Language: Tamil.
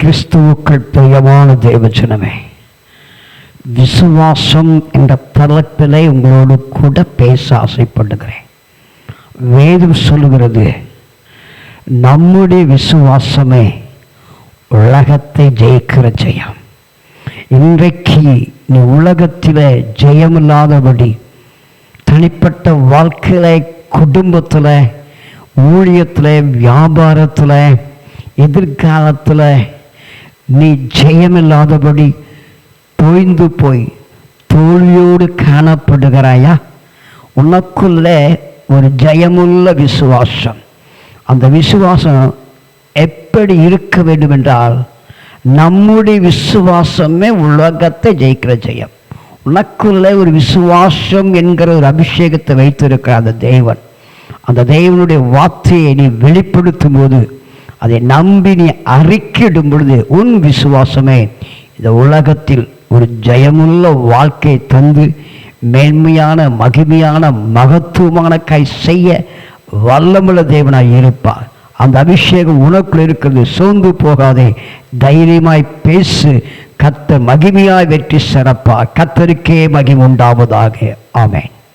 கிறிஸ்துவுக்கள் பிரியமான தேவஜனமே விசுவாசம் என்ற தலைப்பிலே உங்களோடு கூட பேச ஆசைப்படுகிறேன். வேதம் சொல்லுகிறது நம்முடைய விசுவாசமே உலகத்தை ஜெயிக்கிற ஜெயம். இன்றைக்கு நீ உலகத்தில் ஜெயமில்லாதபடி தனிப்பட்ட வாழ்க்கையில் குடும்பத்தில் ஊழியத்தில் வியாபாரத்தில் எதிர்காலத்தில் நீ ஜெயமில்லாதபடி தொய்ந்து போய் தோல்வியோடு காணப்படுகிறாயா? உனக்குள்ளே ஒரு ஜெயமுள்ள விசுவாசம். அந்த விசுவாசம் எப்படி இருக்க வேண்டும் என்றால் நம்முடைய விசுவாசமே உலகத்தை ஜெயிக்கிற ஜெயம். உனக்குள்ளே ஒரு விசுவாசம் என்கிற ஒரு அபிஷேகத்தை வைத்திருக்கிற அந்த தேவன். அந்த தேவனுடைய வார்த்தையை நீ வெளிப்படுத்தும் போது அதை நம்பி நீ அறிக்கிடும் பொழுது உன் விசுவாசமே இந்த உலகத்தில் ஒரு ஜெயமுள்ள வாழ்க்கை தந்து மேன்மையான மகிமையான மகத்துவமான கை செய்ய வல்லமுள்ள தேவனாய் இருப்பார். அந்த அபிஷேகம் உனக்குள் இருக்கிறது சோர்ந்து போகாதே. தைரியமாய் பேசு கத்த மகிமையாய் வெற்றி சிறப்பா கத்தருக்கே மகிமை உண்டாவதாக. ஆமென்.